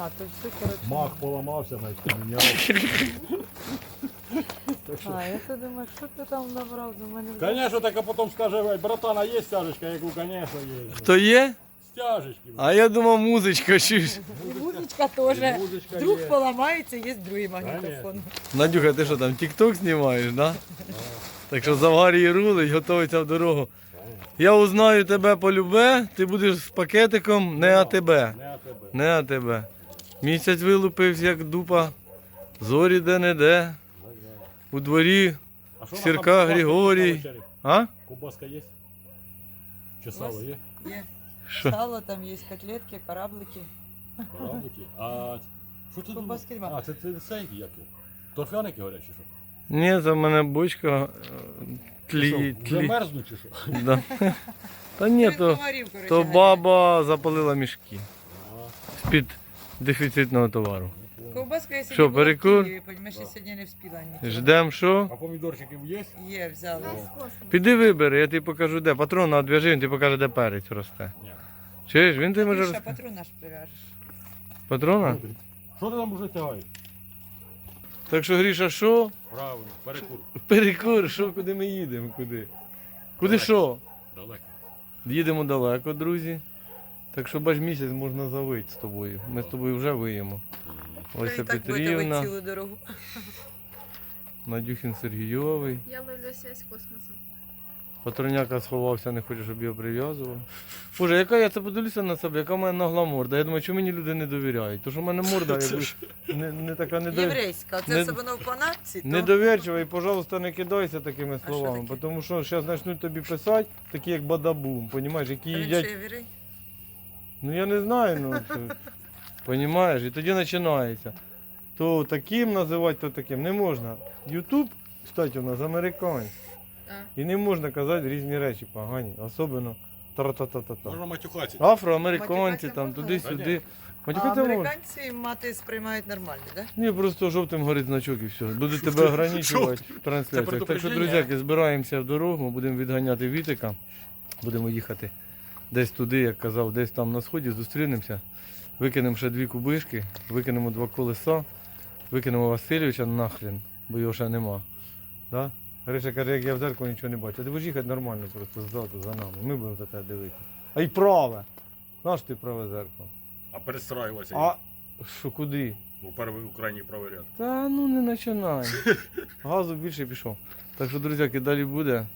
А, то все, коротше. Мах поламався, навіть поміняв. А, я то думаю, що ти там набрав до мене? Конечно, так а потім скаже, «Ой, братан, а є стяжечка? Я кажу, конечно, є. Хто є? Стяжечки. А я думав, музичка чуєш. І Музичка теж. Музичка Вдруг є. поламається, є другий магнітофон. Надюха, ти що там, тік-ток знімаєш, да? Так що Заварій рулить, готується в дорогу. Я узнаю тебе полюбе, ти будеш з пакетиком не АТБ. Не а тебе. Не АТБ. Місяць вилупився, як дупа. Зорі де-не-де. У дворі. А що у Сірка, Григорій. А? Кубаска є? Чи сало є? Є. Що? Сало, там є котлетки, кораблики. Кораблики? А що ти думаєш? Кубаски нема. А, це, це цей як? Торфяники горять чи що? Ні, це в мене бочка е, тлі, Що, Вже тлі. мерзнуть чи що? Да. Та ні, то, коротше, то баба запалила мішки А, з-під дефіцитного товару. Ковбаска я Що, була в перекур? Києві, Ми ще сьогодні не встигла нічого. Ждем що? А помідорчиків є? Є, взяли. Піди вибери, я тобі покажу де. Патрона одв'яжи, він тобі покаже, де перець росте. Ні. Чуєш, він тобі може Міша, розказати. патрон наш прив'яжеш. Патрона? Що ти там уже тягаєш? Так що Гріша, що? Правильно, перекур. Перекур, що, куди ми їдемо? Куди? Куди що? Далеко. Їдемо далеко, друзі. Так що бач місяць можна завити з тобою. Ми з тобою вже виємо. Олеся ви Петрівна, цілу дорогу. Надюхін Сергійовий. Я ловлю связь з космосом. Патроняка сховався, не хоче, щоб його прив'язував. Боже, яка я це подивлюся на себе, яка в мене нагла морда. Я думаю, чому мені люди не довіряють? Тому що в мене морда якби, не, не така недо... Єврейська, не- це особливо в панатці, то недовірчива і, пожалуйста, не кидайся такими що словами. таке? Тому що зараз почнуть тобі писати, такі як бадабум, понімаєш, які їдять. що, єврей? Ну я не знаю, ну то, понімаєш, і тоді починається. То таким називати, то таким. Не можна. Ютуб, кстати, у нас американський. І не можна казати різні речі погані, особливо тра-та-та-та-та. Матюхатися. Афроамериканці Матюкатися там можна? туди-сюди. А Матюкати можна. американці мати сприймають нормально, так? Ні, просто жовтим горить значок і все. Буде тебе ограничувати в трансляціях. Так що, предупреждення. друзяки, збираємося в дорогу, будемо відганяти вітика. Будемо їхати десь туди, як казав, десь там на сході, зустрінемося. Викинемо ще дві кубишки, викинемо два колеса, викинемо Васильовича нахрен, бо його ще нема. Да? Гриша каже, як я в зеркало нічого не бачу. А ти будеш їхати нормально просто ззаду за нами. Ми будемо за тебе дивитися. А й праве. Наш ти праве зеркало. А перестраюватися. А що куди? Ну, перший в крайній правий ряд. Та ну не починай. Газу більше пішов. Так що, друзяки, далі буде.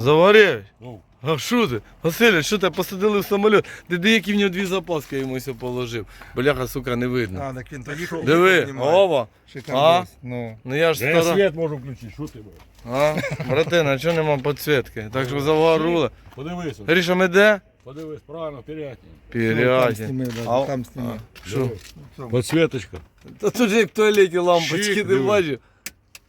Заварєвич, Ну, а що ти? Василь, що тебе посадили в самоліт? Ти диви, які в нього дві запаски я йому ось положив. Бляха, сука, не видно. А, так він то їхав. Диви, ова. А? Ну. Ну я ж я стара. світ можу включити, що ти будеш? А? Братина, чого нема підсвітки? Так що заварули. Подивися, Гріша, ми де? подивись, правильно, передній. Там Піряті. сніми, да, А- там сніми. Що? Подсвіточка. Та тут же як в туалеті лампочки, ти диви. бачив?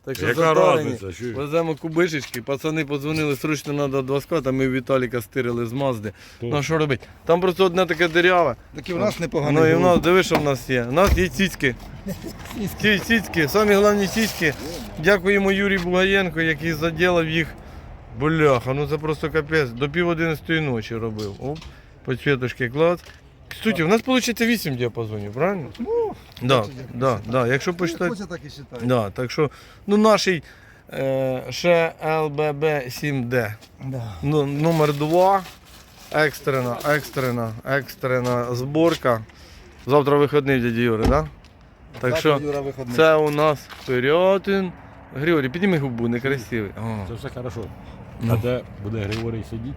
Так що Яка задарені. разниця? Що? Веземо кубишечки, пацани подзвонили, срочно треба два ската, ми Віталіка стирили з Мазди. Ну а що робити? Там просто одне таке диряве. Так і в нас непогано. Ну і в нас, диви, що в нас є. У нас є цицьки. Ці цицьки, самі головні цицьки. Дякуємо Юрію Бугаєнко, який заділав їх. Бляха, ну це просто капець. До пів одинадцятої ночі робив. Оп, підсвіточки клас. Кстати, у нас виходить 8 діапазонів, правильно? Ну, Да, да, да. Якщо почитати. Хоче так і вважає. Да, так що, ну наш е, ще ЛББ 7D. Да. Ну, номер 2. Екстрена, екстрена, екстрена зборка. Завтра вихідний в дяді Юри, да? Так що Юра виходний. це у нас Пирятин. Григорій, підніми губу, некрасивий. О. Це все хорошо. Ну. А де буде Григорій сидіти?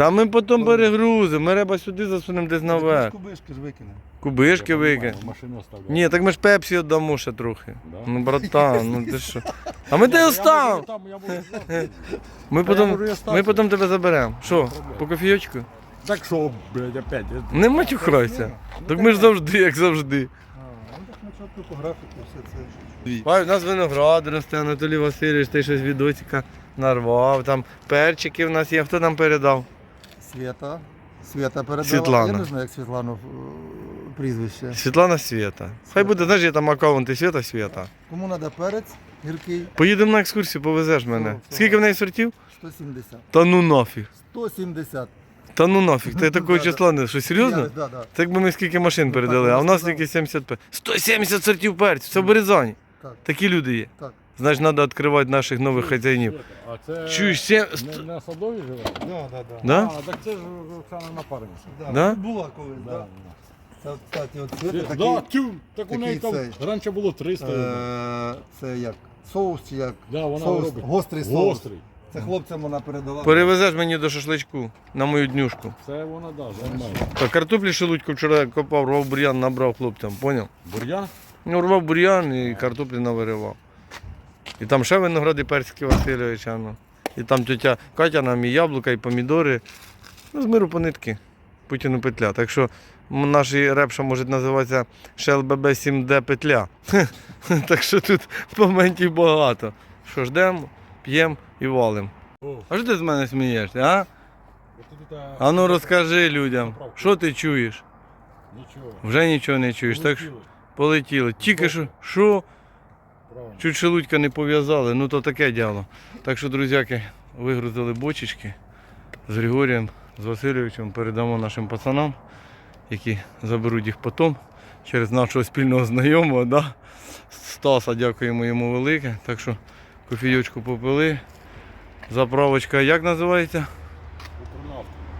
Та ми потім перегрузимо, ми реба сюди засунемо десь наверх. Кубишки ж викине. Кубишки викинь. Машину оставляємо. Ні, так ми ж пепсі віддамо ще трохи. Да? Ну, братан, ну ти що? А ми тебе оставимо. Там, я можу знати. Ми потім, ми тебе заберемо. Що, по кофійочку? Так що, блядь, опять. Не матюхайся. Так ми ж завжди, як завжди. А, ну так на чітко по графіку все це. Бай, у нас виноград росте, Анатолій Васильович, ти щось відосика нарвав. Там перчики в нас є. Хто нам передав? Свята. Свята передала. Світлана. Я не знаю, як Світлану е, прізвище. Світлана Свєта. Хай буде, знаєш, є там аккаунти Свята Свєта. Кому треба перець, гіркий, Поїдемо на екскурсію, повезеш мене. Все, все. Скільки в неї сортів? 170. Та ну нафіг. 170. Та ну нафіг, ти такого Да, числа не. Що серйозно? Я- Да, да. Це якби ми скільки машин Ну, передали, а в нас сказав. тільки 75. 170 сортів перцю, це в Березані. Так. Такі люди є. Так. Значить, треба відкривати наших нових хазяїнів. А це Чуєш, сім... не на садові живе? Да, да, да. Да? А, так це ж Оксана напарниця. Да, Да? Була колись, Да. да. Це, кстати, от це такий, да, тю, так у неї там цей. раніше було 300. е, це як соус чи як Да, вона соус, робить. гострий соус. Гострий. Це хлопцям вона передала. Перевезеш мені до шашличку на мою днюшку. Це вона да, займає. Та картоплі шелудько вчора копав, рвав бур'ян, набрав хлопцям, поняв? Бур'ян? Ну, рвав бур'ян і картоплі навиривав. І там ще виногради персики Васильовича. Ну. І там тетя Катя нам і яблука, і помідори. Ну, з миру по нитки. Путіну петля. Так що м, наш репша може називатися ШЛББ 7D петля. так що тут моментів багато. Що ждемо, п'ємо і валимо. А що ти з мене смієшся, а? а, ну розкажи людям, що ти чуєш? Нічого. Вже нічого не чуєш. Так що полетіли. Тільки що, що? Правильно. Чуть шелудька не пов'язали, ну то таке діло. Так що, друзяки, вигрузили бочечки з Григорієм, з Васильовичем передамо нашим пацанам, які заберуть їх потім через нашого спільного знайомого. Да? Стаса, дякуємо йому велике. Так що кофійочку попили. Заправочка як називається?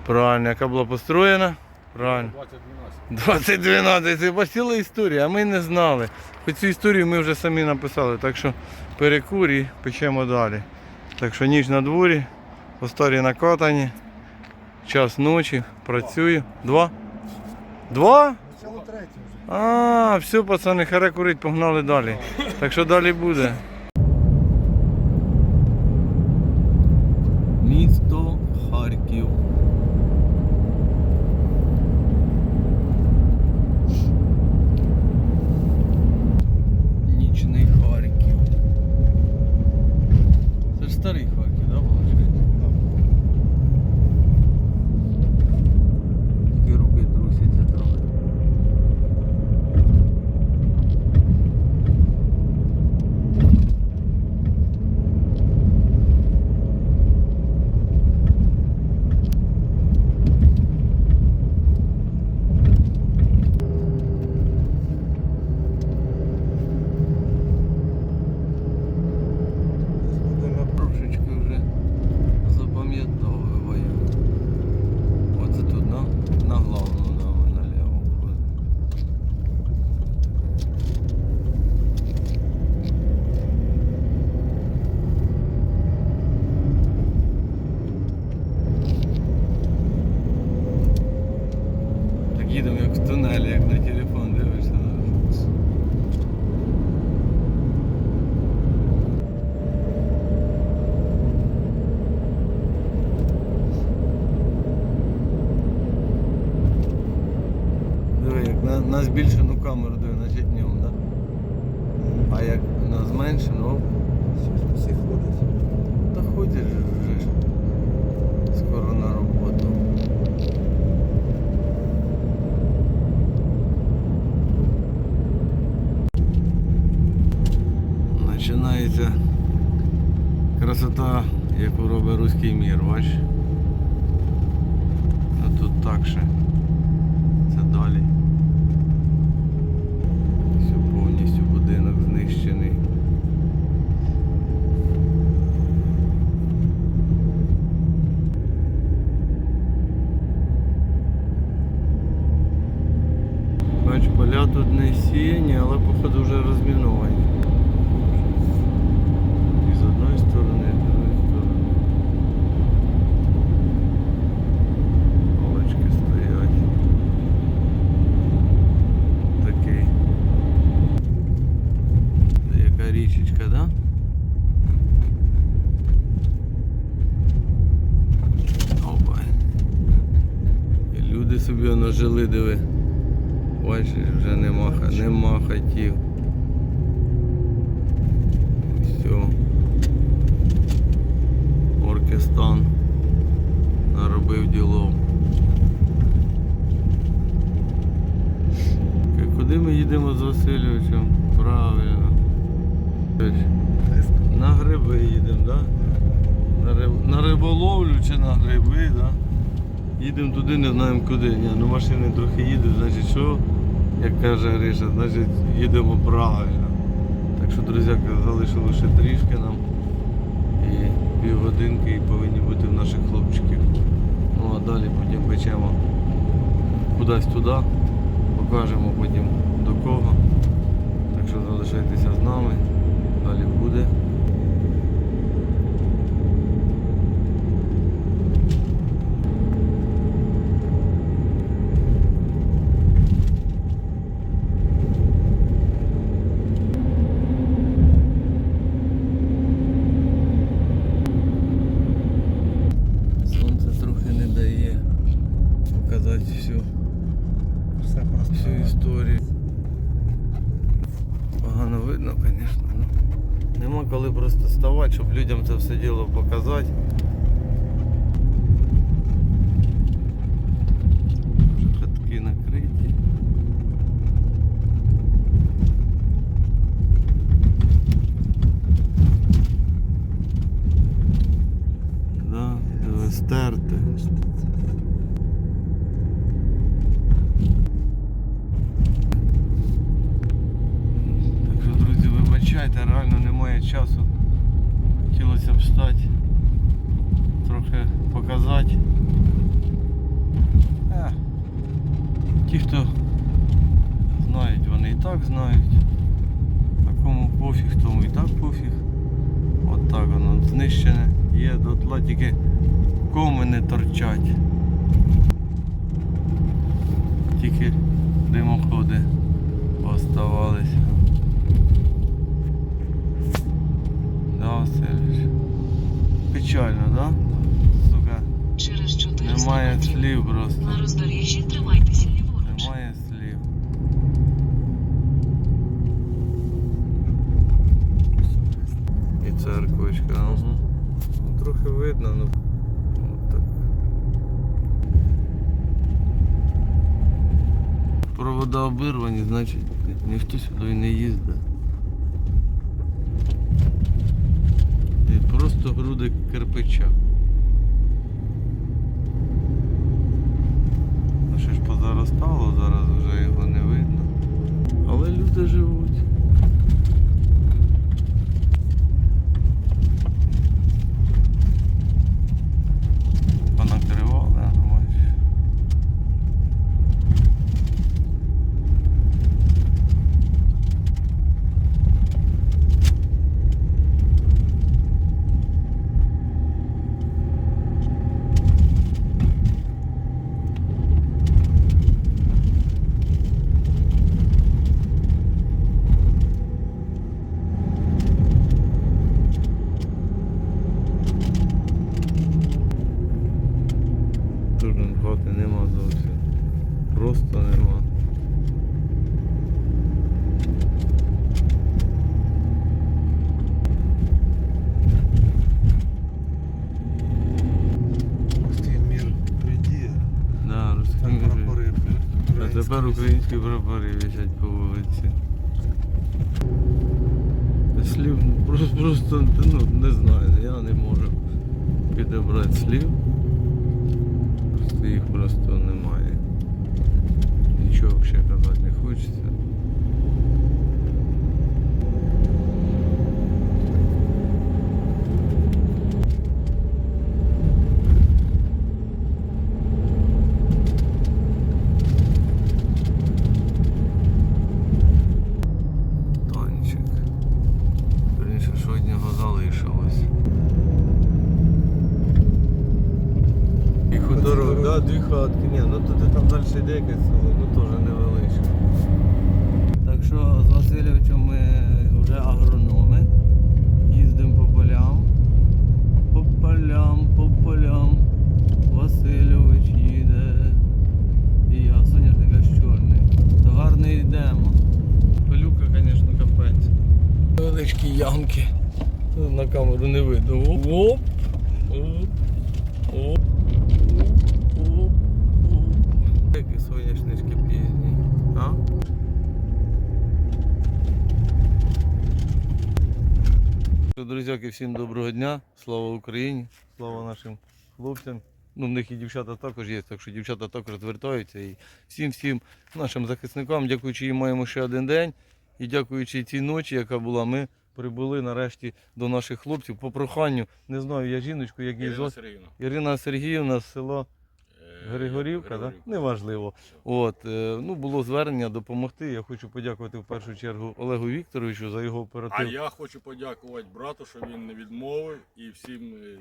Правильно, яка була построєна? Правильно. 2012. 2012, це ціла історія, а ми не знали. Хоч цю історію ми вже самі написали, так що перекур і печемо далі. Так що ніч на дворі, постарі накатані, час ночі, працюю. Два? Два? А, все, пацани, харе курить, погнали далі. Так що далі буде. Місто Харків. Нічний Харків. Це ж старий Харків, да, виходить? Такі руки трусяться трохи. Я трошечки вже запам'ятовую. Оце тут на, на главну да, ми наліво входимо. Так їдемо як в тунелі, як на телефон дивишся. Диви, як на, збільшену камеру диви, наче днем, да? А як на зменшену, оп, Всі ходять. та же вже ж. Скоро на роботу. Починається красота, яку робить руський мір, бачиш? А тут так ще. Це далі. Все повністю будинок знищений. Бач, поля тут не сіяні, але походу вже розміновані. І з одної сторони, і з другої сторони. Палочки стоять. Такий. Це яка річечка, да? Опа. І люди собі воно жили, диви. Бачиш, вже нема, ха- нема хатів. Все. Оркестан наробив ділов. Ка- Куди ми їдемо з Васильовичем? Правильно. На гриби їдемо. Да? На, риб... на риболовлю чи на гриби. Да? Їдемо туди, не знаємо куди. Ні, ну машини трохи їдуть, значить що, як каже Гриша, значить їдемо правильно. Так що, друзі, залишилося ще трішки нам. І півгодинки і повинні бути в наших хлопчиків. Ну а далі потім печемо кудись туди, покажемо потім до кого. Так що залишайтеся з нами, далі буде. Сонце трохи не дає показати всю, Все просто. всю історію. Погано видно, звісно. Ну. Нема коли просто ставати, щоб людям це все діло показати. Вже хатки накриті. Да, диви, стерте. Так що, друзі, вибачайте, реально немає часу. Хотілося б стати, трохи показати. Е, ті, хто знають, вони і так знають. А кому пофіг, тому і так пофіг. От так воно знищене. Є дотла тільки коми не торчать. Тільки димоходи оставалися. Да, Васильович? Печально, да? Сука, Через 400 немає метрів слів просто. на роздоріжжі тримайтеся ліворуч. Немає слів. І церквочка. Ну, Трохи видно, ну. От так. Провода обірвані, значить ніхто сюди не їздить. І просто груди кирпича. Ну що ж позаростало, зараз вже його не видно. Але люди живуть. Понакривали, а ну майже. Тут вон хати нема зовсім. Просто нема. Руський мір придіє. Да, русські Там міри. прапори. А тепер українські прапори висять по вулиці. Слів ну, просто, просто ну, не знаю, я не можу підібрати слів. Просто їх просто немає. Нічого взагалі казати не хочеться. Танчик. Верніше, що від нього залишилось. І хуторок, да, дві хатки. Ні, ну туди там далі йде якесь село, ну теж невеличке. Так що з Васильовичем ми вже агрономи. Їздимо по полям. По полям, по полям. Васильович їде. І я, соняшник аж чорний. То гарно йдемо. Пилюка, звісно, капець. Невеличкі ямки. На камеру не видно. Оп, оп, оп. Які соняшнички пізні. А? Друзяки, всім доброго дня. Слава Україні, слава нашим хлопцям Ну, в них і дівчата також є, так що дівчата також звертаються. І всім всім нашим захисникам, дякуючи їм маємо ще один день. І дякуючи цій ночі, яка була, ми прибули нарешті до наших хлопців по проханню. Не знаю, я жіночку, як її Ірина звати. Сергіївна. Ірина Сергіївна з села Е, Григорівка? Григорівка. Неважливо. От, е, ну, було звернення допомогти. Я хочу подякувати в першу чергу Олегу Вікторовичу за його А я хочу подякувати брату, що він не відмовив і всім е,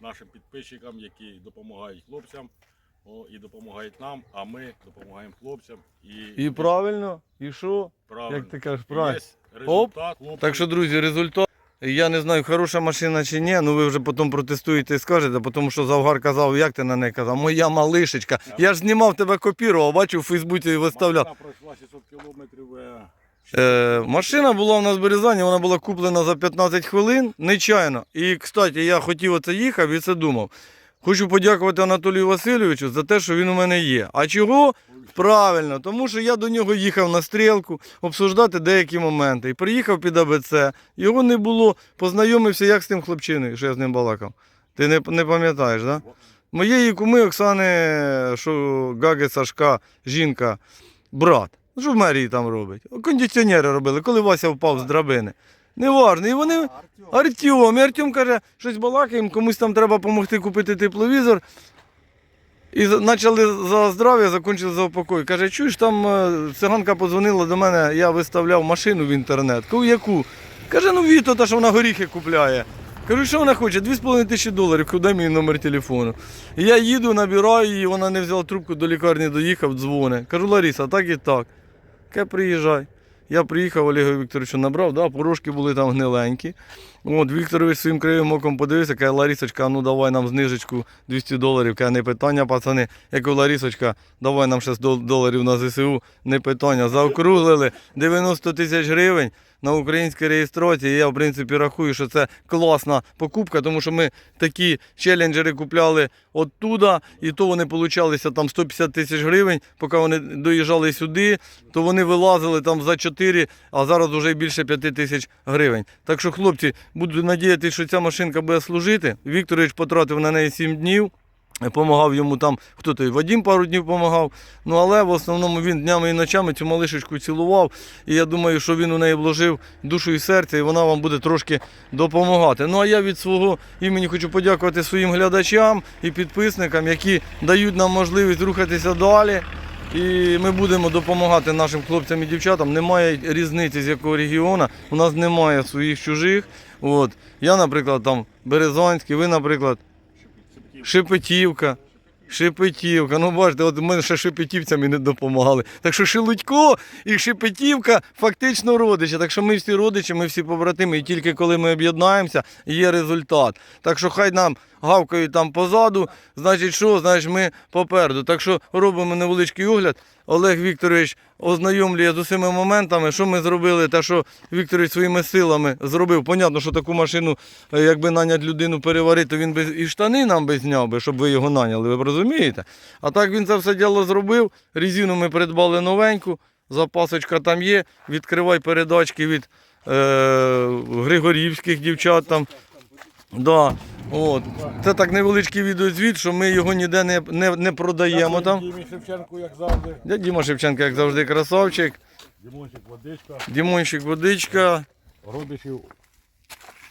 нашим підписчикам, які допомагають хлопцям о, і допомагають нам, а ми допомагаємо хлопцям. І, І правильно, і що? правильно. Як ти кажеш, правильно. є результат. Хлопці- Так що, друзі, результат. Я не знаю, хороша машина чи ні, ну ви вже потім протестуєте і скажете, тому що Завгар казав, як ти на неї казав, моя малишечка. Я ж знімав тебе копірував, бачив у Фейсбуці і виставляв. Машина пройшла 600 кілометрів. е, Е, машина була у нас в Березані, вона була куплена за 15 хвилин, нечайно. І, кстати, я хотів оце їхав і це думав. Хочу подякувати Анатолію Васильовичу за те, що він у мене є. А чого? Правильно, тому що я до нього їхав на стрілку обсуждати деякі моменти. І приїхав під АБЦ, його не було, познайомився як з тим хлопчиною, що я з ним балакав. Ти не, не пам'ятаєш, так? Да? Моєї куми Оксани, що Гаги Сашка, жінка, брат. Що в мерії там робить? Кондиціонери робили, коли Вася впав з драбини. Неважно. І вони. Артем. І Артем каже, щось балакаємо, комусь там треба допомогти купити тепловізор. І почали за здрав'я, закінчили за упокой. Каже, чуєш, там е, циганка подзвонила до мене, я виставляв машину в інтернет. Кажу, яку? Каже, ну Віто, та що вона горіхи купляє. Кажу, що вона хоче? 2,5 тисячі доларів, куди мій номер телефону. Я їду, набираю її, вона не взяла трубку, до лікарні доїхав, дзвони. Кажу, Лариса, так і так. Каже, приїжджай. Я приїхав, Олегу Вікторовичу набрав, да, порошки були там гниленькі. От Вікторович своїм кривим оком подивився, каже, Ларісочка, ну давай нам знижечку 200 доларів. Каже, не питання, пацани. Я кажу, Ларісочка, давай нам 6 дол- доларів на ЗСУ, не питання. Заокруглили 90 тисяч гривень на українській реєстрації. Я, в принципі, рахую, що це класна покупка, тому що ми такі челенджери купляли оттуда, і то вони получалися там 150 тисяч гривень. Поки вони доїжджали сюди, то вони вилазили там за 4, а зараз вже більше 5 тисяч гривень. Так що, хлопці, буду надіятися, що ця машинка буде служити. Вікторович потратив на неї 7 днів. Помагав йому там, хто той Вадім пару днів допомагав. Ну але в основному він днями і ночами цю малишечку цілував. І я думаю, що він у неї вложив душу і серце, і вона вам буде трошки допомагати. Ну а я від свого імені хочу подякувати своїм глядачам і підписникам, які дають нам можливість рухатися далі. І ми будемо допомагати нашим хлопцям і дівчатам. Немає різниці, з якого регіону. У нас немає своїх чужих. От. Я, наприклад, там Березанський, ви, наприклад, Шепетівка. Шепетівка. Ну бачите, от ми ще шепетівцями не допомагали. Так що Шелудько і Шепетівка фактично родичі. Так що ми всі родичі, ми всі побратими. І тільки коли ми об'єднаємося, є результат. Так що хай нам гавкають там позаду, значить що, значить ми попереду. Так що робимо невеличкий огляд. Олег Вікторович ознайомлює з усіма моментами, що ми зробили, та що Вікторович своїми силами зробив. Понятно, що таку машину, е, якби наняти людину переварити, він би і штани нам би зняв би, щоб ви його наняли, ви розумієте? А так він це все діло зробив. Резину ми придбали новеньку, запасочка там є. Відкривай передачки від е, григорівських дівчат там. Да, от. Це так невеличкий відеозвіт, що ми його ніде не, не, не продаємо там. Дімі Шевченку, як завжди. Я Діма Шевченко, як завжди, красавчик. Дімончик, водичка, Дімончик водичка. родичів,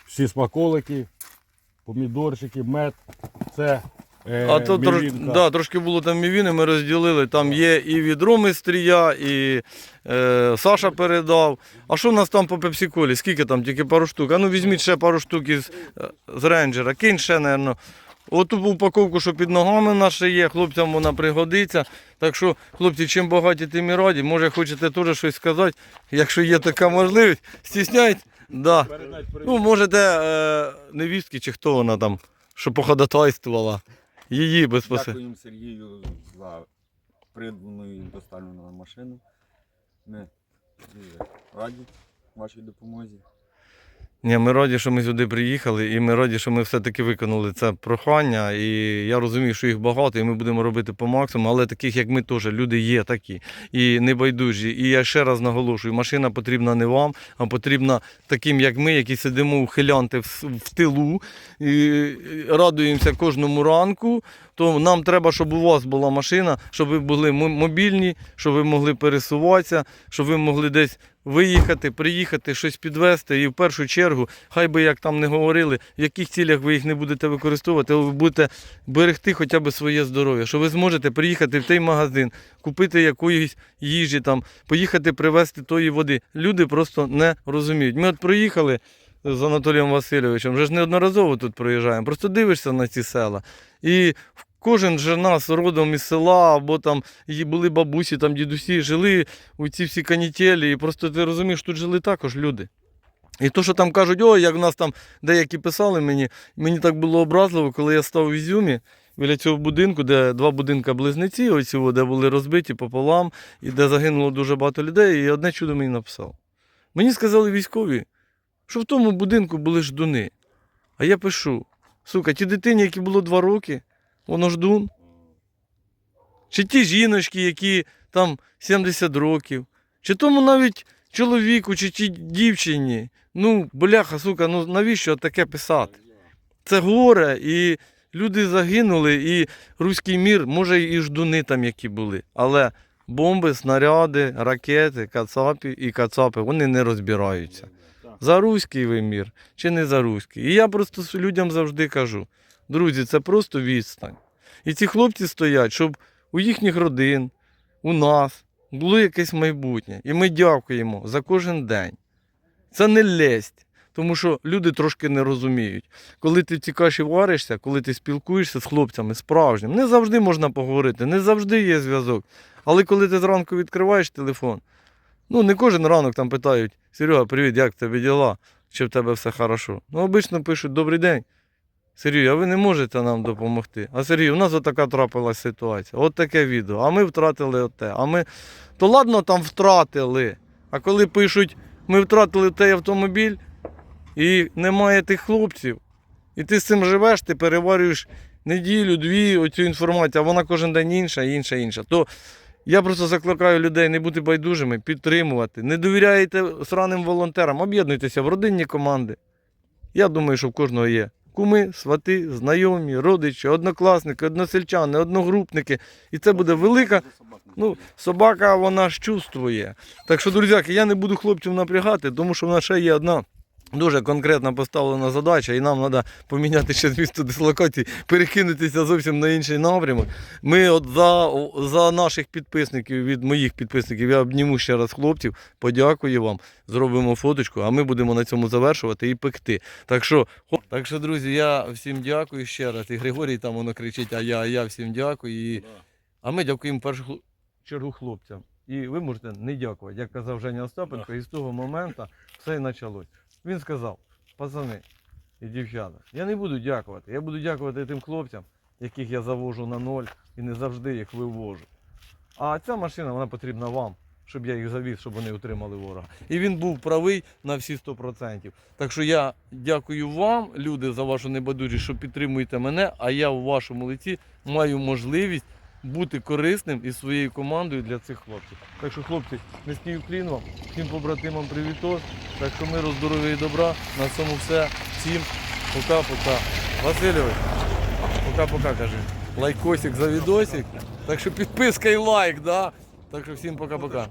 всі смаколики, помідорчики, мед. Це е, А то трош, мівінка. да, трошки було там мівіни, ми розділили. Там є і від Роми Стрія, і е, Саша передав. А що в нас там по пепсиколі? Скільки там? Тільки пару штук. А ну візьміть ще пару штук із е, з рейнджера. Кинь ще, напевно. Оту упаковку, що під ногами наша є, хлопцям вона пригодиться. Так що, хлопці, чим багаті, тим і раді. Може, хочете теж щось сказати, якщо є така можливість. Стісняйте. Да. Ну, можете е, невістки чи хто вона там, що походатайствувала. Її безпосередньо. Дякуємо Сергію за придбану і доставлену нам машину. Ми дуже раді вашій допомозі. Ні, ми раді, що ми сюди приїхали, і ми раді, що ми все-таки виконали це прохання. І я розумію, що їх багато, і ми будемо робити по максимуму, але таких, як ми теж, люди є такі і небайдужі. І я ще раз наголошую, машина потрібна не вам, а потрібна таким, як ми, які сидимо ухилянти в, в тилу, і радуємося кожному ранку. То нам треба, щоб у вас була машина, щоб ви були мобільні, щоб ви могли пересуватися, щоб ви могли десь виїхати, приїхати, щось підвезти. І в першу чергу, хай би як там не говорили, в яких цілях ви їх не будете використовувати, ви будете берегти хоча б своє здоров'я, що ви зможете приїхати в той магазин, купити якоїсь їжі, там, поїхати привезти тої води. Люди просто не розуміють. Ми от проїхали з Анатолієм Васильовичем, вже ж неодноразово тут проїжджаємо. Просто дивишся на ці села. І кожен же нас родом із села, або там і були бабусі, там дідусі, жили у ці всі канітелі. І просто ти розумієш, тут жили також люди. І то, що там кажуть, ой, як в нас там деякі писали мені, мені так було образливо, коли я став в Ізюмі біля цього будинку, де два будинка близнеці, оці, де були розбиті пополам, і де загинуло дуже багато людей, і одне чудо мені написав. Мені сказали військові, що в тому будинку були ждуни. А я пишу: сука, ті дитині, які було два роки, воно ждун. Чи ті жіночки, які там 70 років, чи тому навіть чоловіку, чи тій дівчині. Ну, бляха, сука, ну навіщо таке писати? Це горе, і люди загинули, і руський мір, може, і ждуни там які були. Але бомби, снаряди, ракети, кацапи і кацапи, вони не розбираються. За руський ви мір чи не за руський. І я просто людям завжди кажу: друзі, це просто відстань. І ці хлопці стоять, щоб у їхніх родин, у нас було якесь майбутнє. І ми дякуємо за кожен день. Це не лесть, тому що люди трошки не розуміють. Коли ти ці каші варишся, коли ти спілкуєшся з хлопцями справжнім, не завжди можна поговорити, не завжди є зв'язок. Але коли ти зранку відкриваєш телефон, ну не кожен ранок там питають: Серега, привіт, як тебе діла? Чи в тебе все хорошо? Ну, обично пишуть добрий день. Сергій, а ви не можете нам допомогти? А Сергій, у нас отака трапилась ситуація, от таке відео, а ми втратили оте. А ми... То ладно, там втратили. А коли пишуть, ми втратили той автомобіль і немає тих хлопців, і ти з цим живеш, ти переварюєш неділю, дві оцю інформацію, а вона кожен день інша, інша, інша. То я просто закликаю людей не бути байдужими, підтримувати. Не довіряєте сраним волонтерам, об'єднуйтеся в родинні команди. Я думаю, що в кожного є куми, свати, знайомі, родичі, однокласники, односельчани, одногрупники. І це буде велика. Ну, собака вона ж чувствує. Так що, друзяки, я не буду хлопців напрягати, тому що в нас ще є одна. Дуже конкретно поставлена задача, і нам треба поміняти ще місто дислокації, перекинутися зовсім на інший напрямок. Ми от за, за наших підписників, від моїх підписників, я обніму ще раз хлопців, подякую вам, зробимо фоточку, а ми будемо на цьому завершувати і пекти. Так що, так що, друзі, я всім дякую ще раз. І Григорій там воно кричить, а я, а я всім дякую. І... А ми дякуємо в першу чергу хлопцям. І ви можете не дякувати, як казав Женя Остапенко, і з того моменту все і почалось. Він сказав, пацани і дівчата, я не буду дякувати. Я буду дякувати тим хлопцям, яких я завожу на ноль і не завжди їх вивожу. А ця машина вона потрібна вам, щоб я їх завіз, щоб вони утримали ворога. І він був правий на всі 100%. Так що я дякую вам, люди, за вашу небайдужість, що підтримуєте мене, а я у вашому лиці маю можливість бути корисним із своєю командою для цих хлопців. Так що, хлопці, низький уклін вам, всім побратимам привітос. Так що миру, здоров'я і добра. На цьому все. Всім пока-пока. Васильович, пока-пока кажи. Лайкосик за відосик. Так що підписка і лайк, да? Так що всім пока-пока.